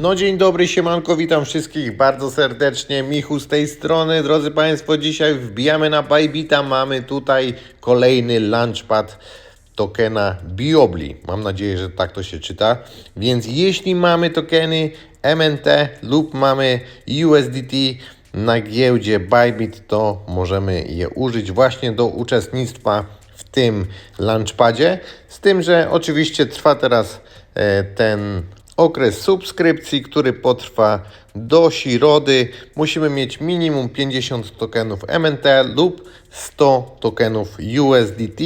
No dzień dobry, siemanko, witam wszystkich bardzo serdecznie. Michu z tej strony. Drodzy Państwo, dzisiaj wbijamy na Bybita. Mamy tutaj kolejny launchpad tokena Biobli. Mam nadzieję, że tak to się czyta. Więc jeśli mamy tokeny MNT lub mamy USDT na giełdzie Bybit, to możemy je użyć właśnie do uczestnictwa w tym launchpadzie. Z tym, że oczywiście trwa teraz e, ten okres subskrypcji, który potrwa do środy. Musimy mieć minimum 50 tokenów MNT lub 100 tokenów USDT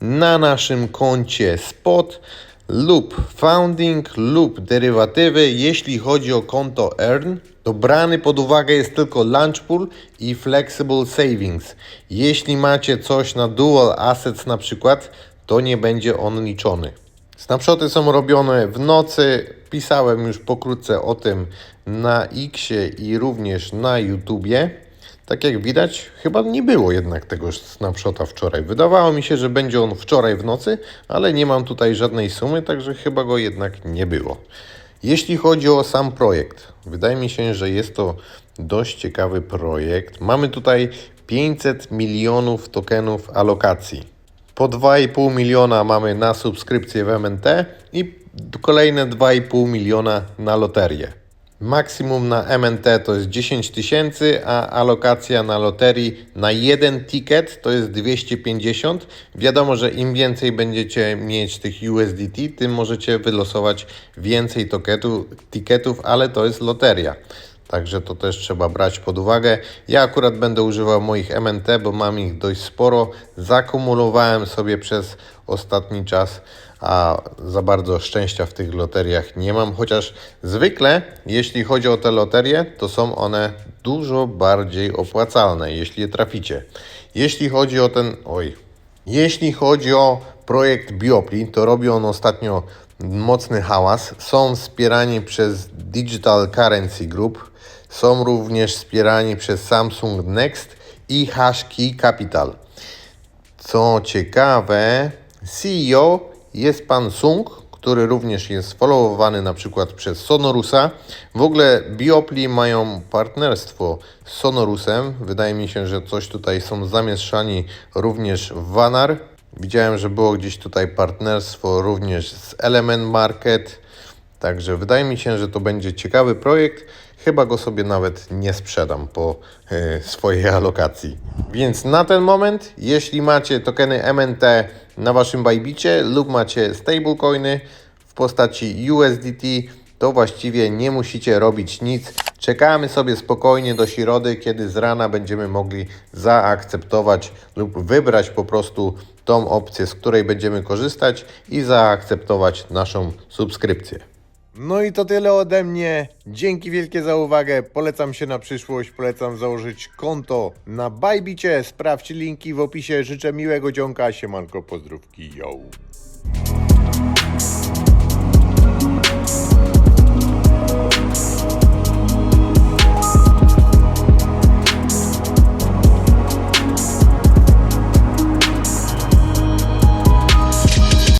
na naszym koncie spot lub founding lub derywatywy. Jeśli chodzi o konto earn, to brany pod uwagę jest tylko launch pool i flexible savings. Jeśli macie coś na dual assets na przykład, to nie będzie on liczony. Snapshoty są robione w nocy. Pisałem już pokrótce o tym na Xie i również na YouTubie. Tak jak widać, chyba nie było jednak tego snapshota wczoraj. Wydawało mi się, że będzie on wczoraj w nocy, ale nie mam tutaj żadnej sumy, także chyba go jednak nie było. Jeśli chodzi o sam projekt, wydaje mi się, że jest to dość ciekawy projekt. Mamy tutaj 500 milionów tokenów alokacji. Po 2,5 miliona mamy na subskrypcję w MNT i kolejne 2,5 miliona na loterię. Maksimum na MNT to jest 10 tysięcy, a alokacja na loterii na jeden ticket to jest 250. Wiadomo, że im więcej będziecie mieć tych USDT, tym możecie wylosować więcej toketu, ticketów, ale to jest loteria. Także to też trzeba brać pod uwagę. Ja akurat będę używał moich MNT, bo mam ich dość sporo. Zakumulowałem sobie przez ostatni czas, a za bardzo szczęścia w tych loteriach nie mam. Chociaż zwykle, jeśli chodzi o te loterie, to są one dużo bardziej opłacalne, jeśli je traficie. Jeśli chodzi o ten. Oj. Jeśli chodzi o projekt Biopli, to robi on ostatnio mocny hałas. Są wspierani przez Digital Currency Group, są również wspierani przez Samsung Next i Hashkey Capital. Co ciekawe, CEO jest pan Sung, który również jest followowany na przykład przez Sonorusa. W ogóle Biopli mają partnerstwo z Sonorusem. Wydaje mi się, że coś tutaj są zamieszani również w Vanar. Widziałem, że było gdzieś tutaj partnerstwo również z Element Market. Także wydaje mi się, że to będzie ciekawy projekt. Chyba go sobie nawet nie sprzedam po e, swojej alokacji. Więc na ten moment, jeśli macie tokeny MNT na waszym Bybicie lub macie stablecoiny w postaci USDT, to właściwie nie musicie robić nic. Czekamy sobie spokojnie do środy, kiedy z rana będziemy mogli zaakceptować lub wybrać po prostu tą opcję, z której będziemy korzystać i zaakceptować naszą subskrypcję. No i to tyle ode mnie. Dzięki wielkie za uwagę. Polecam się na przyszłość. Polecam założyć konto na Bajbicie. Sprawdź linki w opisie. Życzę miłego dzionka. Siemanko, pozdrówki. Yo.